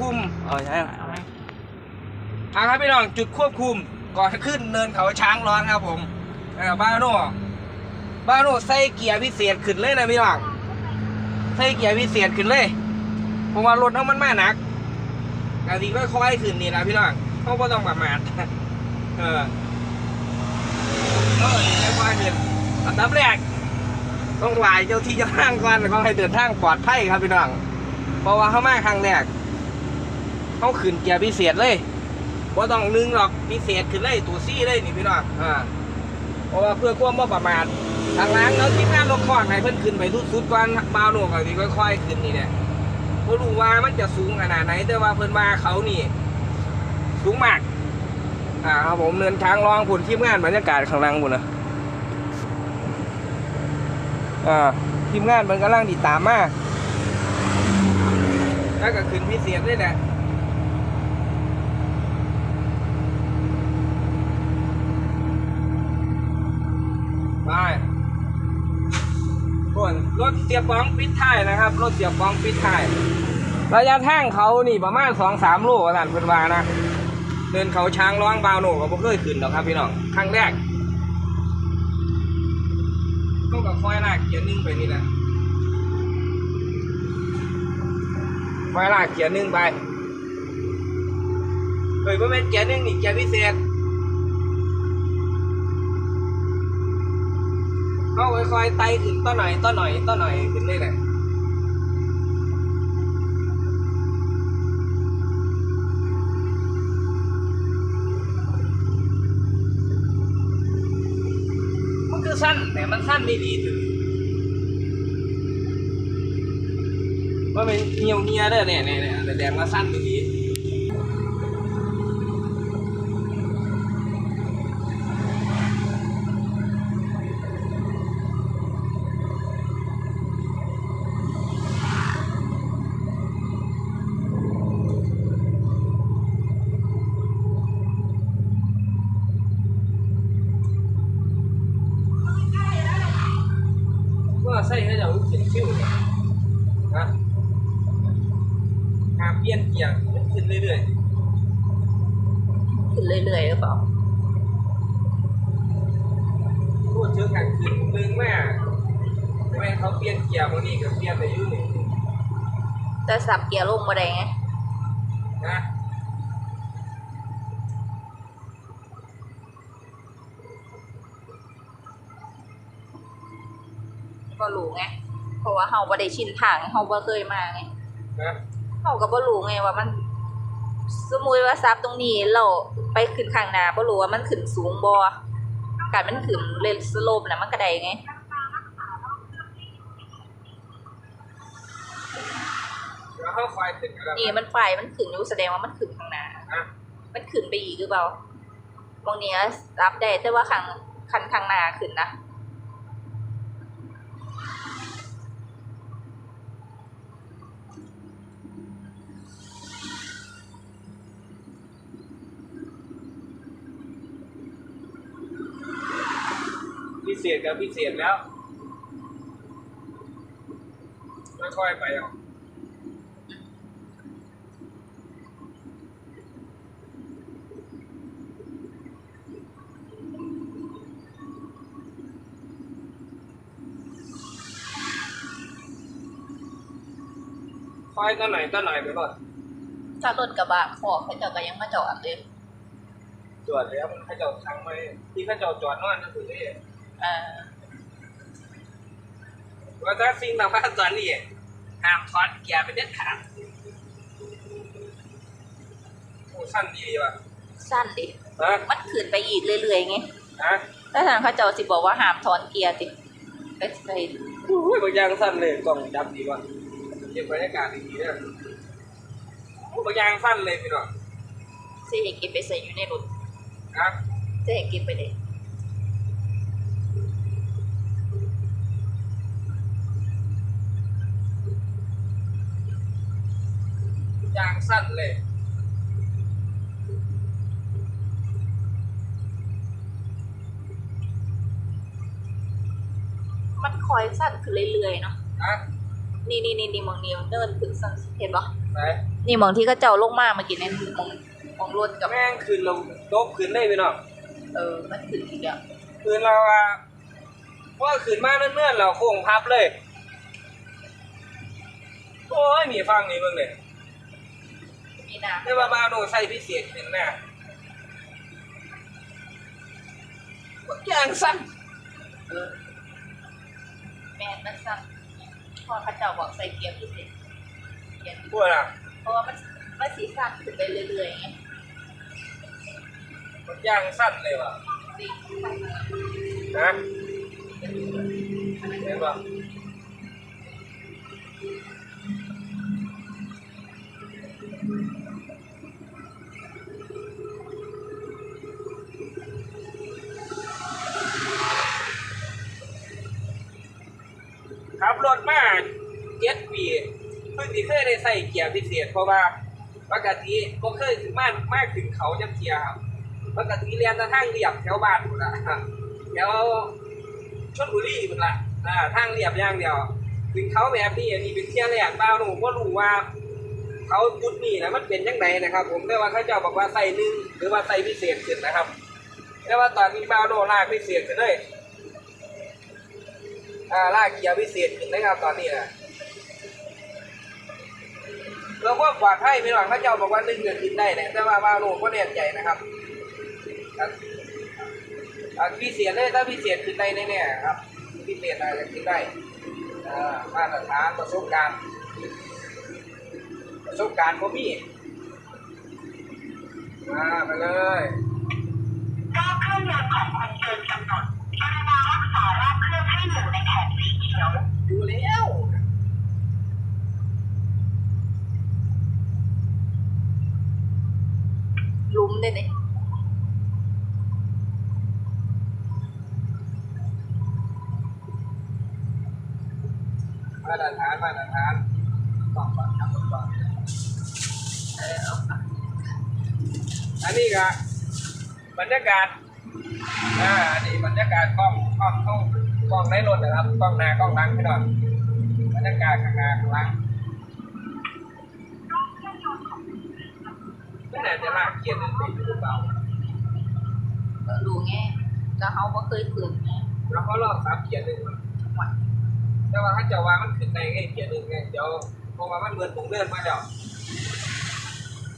คุมเออใช่เอาไหมอ่าครับพี่น้องจุดควบคุมก่อนขึ้นเนินเขาช้างร้อนครับผมเออบ้าโน่บ้าโน่ใส่เกียร์พิเศษขึ้นเลยนะพี่น้องใส่เกียร์พิเศษขึ้นเลยเพราะว่ารถเขามันมาหนักอันนี้ก็ค่อยๆขึ้นนี่นะพี่น้องเขาก็ต้องประมาทเออเออนี่ค่อยๆขึ้นอันดับแรกต้องไหวเจ้าที่เจ้าทางก่อนเขาให้เดินทางปลอดภัยครับพี่น้องเพราะว่าเขามาครั้งแรก เขาขึ้นเกียร์พิเศษเลยว่าต้องนึงหรอกพิเศษขึ้นเลยตัวซี่เลยนี่พี่น้องอ่าเพราะว่าเพื่อความว่าประมาททางล้างแล้วทีมงานรถคอดให้เพิ่นขึ้นไปสุดก่อนบาวโหนกอันนี้ค่อยๆขึ้นนี่เนี่ยบ่รู้ว่ามันจะสูงขนาดไหน แต่ว่าเพิ่นว่าเขานี่สูงมากอ่าครับผมเนินช้างรองผลทีมงานบรรยากาศข้างล่างบุญนะอ่าทีมงานมันกำลังติดตามมากแล้วก็ขึ้นพิเศษด้วยแหละ รถเสียบบ้องปิดท้ายนะครับ รถเสียบบ้องปิดท้ายระยะทางเขานี่ประมาณสองสามโลท่านเพิ่นว่านะ เดินเขาช้างร้องบาวโหนก็บ่เคยขึ้นหรอกครับพี่น้อง ครั้งแรกก็กับคอยลากเกียร์นึ่งไปนี่แหละคอยลากเกียร์นึ่งไปเฮ้ยว่าเป็นเกียร์นึ่งนี่เกียร์พิเศษ เขาค่อยๆไต่ขึ้นต้นหน่อยต้นหน่อยต้นหน่อยขึ้นเลยแหละมันคือสั้นแต่มันสั้นไม่ดีถึงว่าเป็นเหี่ยวเหียเด้อเนี่ยเนี่ยเนี่ยแต่แดงมาสั้นไม่ดี ก็ใส่ให้เราขึ้นชิวเนี่ยนะหามเปลี่ยนเกียร์มันขึ้นเรื่อยขึ้นเรื่อยๆหรือเปล่าๆพูดถึงการขึ้นมึงแม่แม่เขาเปลี่ยนเกียร์บางทีก็เปลี่ยนไปอยู่นี่แต่สับเกียร์ลงมาได้ไงนะ ก็รู้ไง เพราะว่าเฮาบ่ได้ชินทางเฮาบ่เคยมาไงนะเฮาก็บ่รู้ไงว่ามัน สมมุติว่าซับตรงนี้เราไปขึ้นข้างหน้าบ่รู้ว่ามันขึ้นสูงบ่การมันขึ้นเลนสโลปน่ะมันก็ได้ไงแล้วเขาคอยขึ้นกันแล้วนี่มันไฟมันขึ้นอยู่แสดงว่ามันขึ้นข้างหน้า นะมันขึ้นไปอีกหรือเปล่าบางเนี้ยรับได้แต่ว่าข้างคันข้างหน้าขึ้นนะ ษกับพิเศษแล้วค่อยๆไปเอาค่อยต้นไหนต้นไหนไปก่อนถ้ารถกระบะขอเขาเจ้าก็ยังมาจอดเลยจอดแล้วมันเขาเจอดทางไหมที่เขาเจอดจอดนอนนั่นคือนี่เอ่อ ว่าถ้าสิ่งต่างๆตอนนี้ห้ามถอนเกียร์ไปเด็ดขาดโอ้สั้นดีว่ะสั้นดิฮะมันขึ้นไปอีกเรื่อยๆไงฮะถ้าทางเขาเจ้าสิบอกว่าห้ามถอนเกียร์ติไปไปโอ้ยบางอย่างสั้นเลยกล้องดับดีกว่าเก็บบรรยากาศดีๆเนี่ยโอ้ยบางอย่างสั้นเลยพี่น้องสิให้เก็บไปใส่อยู่ในรถฮะสิให้เก็บไปเลย ยางสั้นเลยมันคอยสั้นขึ้นเรื่อยๆเนาะฮะนี่นี่นี่นี่มองนี่เดินขึ้นสันเห็นปะไหนนี่มองที่เขาเจ้าลงมาเมื่อกี้เนี่ยมองมองรถกับแม่งคืนเราโต๊ะคืนได้พี่น้องเออมันขึ้นอีกอะคืนเราอะเพราะว่าคืนมาเนื่อนๆเราโค้งพับเลย โอ้ยมีฟังนี่เบิ่งเลย มีน้แต่ว่าบาโนใส่พิเศษเป็นหน้าบักอย่างสั้นำเออแมนมันสั่นพอเขาเจ้าบอกใส่เกียร์พิเศษเกียร์พวกน่ะเพราะว่ามันมันสีสั่นขึ้นไปเรื่อยๆไงบักอย่างสั้นเลยว่ะสีนะเห็นป่ะ กียพิเศษ เพราะว่าปกติก็เคยถึงมากมากถึงเขาจะเกียครับปกติเรียนทางเรียบแถวบ้านหมดละแถวชลบุรีหมดละอ่าทางเรียบอย่างเดียวถึงเขาแบบนี้อันนี้เป็นเที่ยแรกบ้าวหนูก็รู้ว่าเขาจุดนี้นะมันเป็นยังไงนะครับ ผมแต่ว่าเขาเจ้าบอกว่าใส่นึ่งหรือว่าใส่พิเศษขึ้นนะครับแต่ว่าตอนนี้บ้าวโนลากพิเศษขึ้นเลยอ่าลากเกียร์พิเศษขึ้นนะครับตอนนี้นะ แล้วก็ปลอดภัยพี่น้องเขาเจ้าบอกว่าหนึ่งเดือนขึ้นได้นะแต่ว่าบ้าโนก็แน่ใจนะครับครับอ่าพิเศษเลยถ้าพิเศษขึ้นได้แน่ๆครับพิเศษอาจจะขึ้นได้อ่ามาตรฐานประสบการณ์ประสบการณ์พ่มีมาไปเลยรอบเครื่องยนต์ของคุณเกินกำหนดกรุณารักษารอบเครื่องให้อยู่ในแถบสีเขียว ดูแล้ว ลุมได้เนี่ย มาตรฐานมาตรฐานต้องฟังครับต้องฟัง เออเอาไป อันนี้ก็บรรยากาศอ่าอันนี้บรรยากาศกล้องกล้องกล้องกล้องในรถนะครับกล้องหน้ากล้องหลังพี่น้องบรรยากาศข้างหน้าข้างหลังไม่แน่จะลากเกียร์หนึ่งไปหรือเปล่าก็ดูไงก็เขาบ่เคยขึ้นไงแล้วเขาลองซับเกียร์หนึ่งมาแต่ว่าถ้าจะวางมันขึ้นในไงเกียร์หนึ่งไงเดี๋ยวเพราะว่ามันเหมือนผมเลื่อนมาเดี๋ยว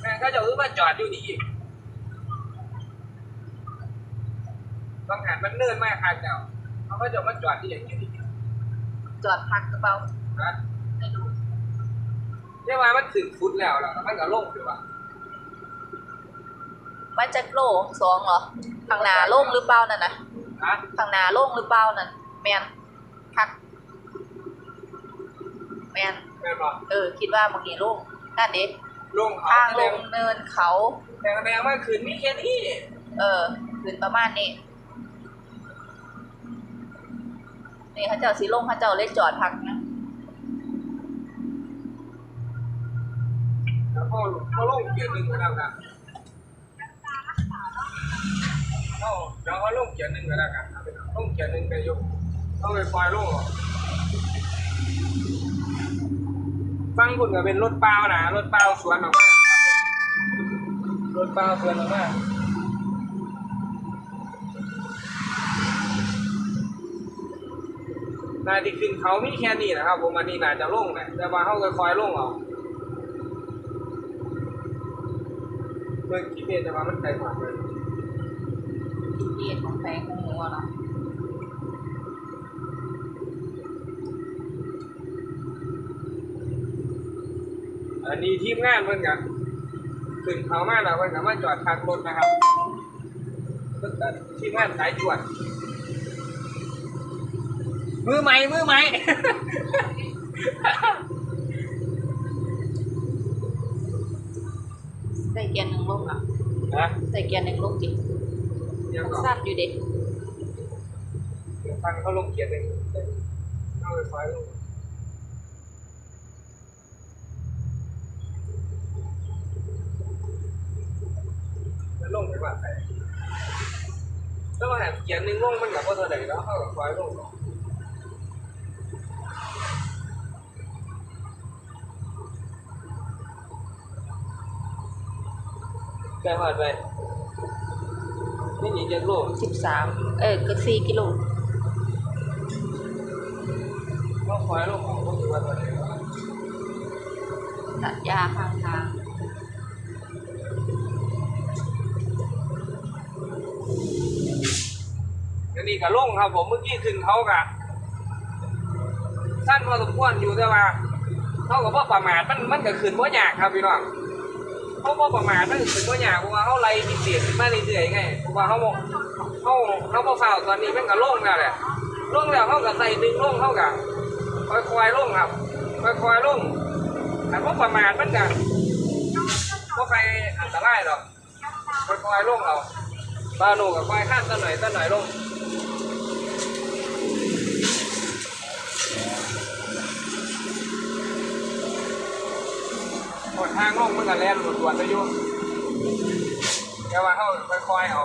แม่งก็จะรู้ว่าจอดอยู่นี่อีก บางหันมันเลื่อนมากครับเดี๋ยวเขาก็จะมาจอดที่อย่างนี้อีกจอดพักกระเป๋านะไม่ดูเรียกว่ามันถึงฟุตแล้วแล้วมันก็ลงคือว่ามันจะโลสองเหรอทางหนาโล่งหรือเปล่านั่นนะฮะทางหนาโล่งหรือเปล่านั่นแมนพักแมนแม่นบอกเออ คิดว่าบางทีโล่งนั่นดิลงเขาทางแดลงงเนินเขาแดงแดงมากขึ้นมีแค่นี้ เออขึ้นประมาณนี้ นี่เขาเจ้าสีลงเขาเจ้าเลยจอดพักนะแล้วก็ก็ลงเกียร์หนึ่งก็แล้วกันเอาเดี๋ยวเขาลงเกียร์หนึ่งก็แล้วกันลงเกียร์หนึ่งไปอยกเอาไปปล่อยลงฟังคุณก็เป็นรถเปล่านะรถเปล่าสวนออกมารถเปล่าสวนออกมา นาที่ขึ้นเขามีแค่นี้นะครับ ผมอันนี้น่าจะลงนะแต่ว่าเขาค่อยๆลงเออกเมื่อกี้เมตรแต่ว่ามันไกลกว่าเลยเกียรของแพงของหมูอะเนาะอันนี้ทีมงานเพิ่นกันขึ้นเขามาแล้วเพิ่นก็มาจอดพักรถนะครับเพิ่นก็ทีมงานสายจวด มือใหม่ มือใหม่ ใส่เกียร์หนึ่งลงอะนะใส่เกียร์หนึ่งลงจิเดี๋ยวมันก่อนสั้นอยู่เด็กเดี๋ยวฟังเขาลงเกียร์หนึ่งเอาไปไฟลงแล้วลงไปว่าใส่แล้วมาหาเกียร์หนึ่งลงมันกับว่าเท่าไหร่แล้วเข้ากับไฟลง กล้หอดไปนี่หนีจากโลกสิบสามเออก็สี่กิโลก็คอยโลกของพวกที่ว่าตัวนี้ตัดยาข้างทางอันนี้ก็ลงครับ ผมเมื่อกี้ขึ้นเขากะสั้นพอสมควรอยู่แต่ว่าเขากับว่าประมาทมันมันก็ขึ้นว่ายากครับพี่น้อง เขาว่ประมาทมันก็ขึ้นว่ายากเพราะว่าเขาไล่พิเศษขึ้นมาเรื่อยๆไงเพราะว่าเขาบอกเขาเขาพอฝ่าวตอนนี้มันก็ลงแล้วแหละลงแล้วเขาก็ใส่ดึงลงเขาก็ค่อยๆลงครับค่อยๆลงแต่พว่าประมาทมันก็ก็ไปอันตรายหรอกค่อยๆลงเอาบาโนกับค่อยข้ามต้นหน่อยต้หน่อยลง ทางลงมันก็แล่นหลวนๆไปอยู่แต่ว่าเขาค่อยๆเอา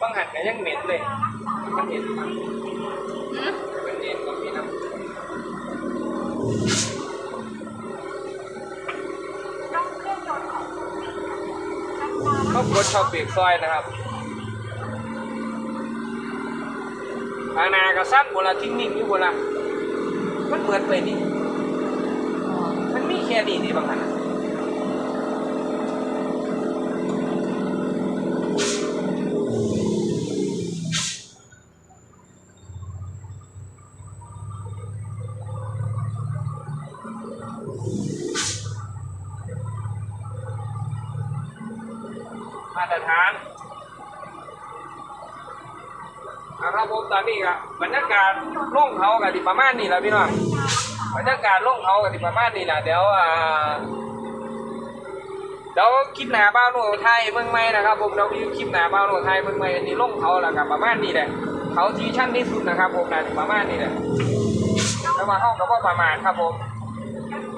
บางหันก็ยังเหม็นเลย มันเห็นมันหืมมันเห็นก็มีน้ำ กดชอบเบรกซอยนะครับอาณากระสั้นโบราทิ้งนิ่งอยู่โบรามันเหมือนไปนี่มันมีแค่นี้นี่บางท่าน นะครับผมตอนนี้ก็บรรยากาศล่งเขากับที่ประมาณนี้แหล้วพี่น้องบรรยากาศล่งเขากับที่ประมาณนี้แหละเดี๋ยวอ่าเดี๋ยวคลิปหนาบ้าวโนไทยเมืองใหม่นะครับผมเดี๋ยวคลิปหนาบ้าวโนไทยเมืองใหม่อันนี้ล่งเขาแล้วกับประมาณนี้แหละเขาที่ชั้นที่สุดนะครับผมนะประมาณนี้แหละแล้วมาเข้ากับว่าประมาณครับผม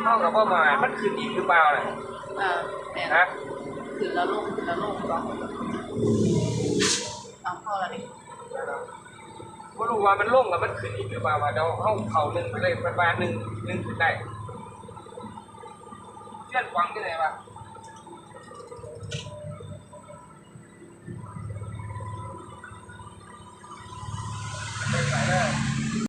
เข้ากับว่าประมาณมันขึ้นอีกหรือเปล่าเนี่ยอ่าเนี่ยนะขึ้นแล้วลงขึ้นแล้วลงก็เอาเข้าแล้วดิ ไม่รู้ว่ามันล่งแล้วมันขึ้นอีกหรือเปล่าว่าเดาเข้าเขาหนึ่งไปเลยประมาณหนึ่งหนึ่งขึ้นได้เชื่อนกวางที่ไหนวะ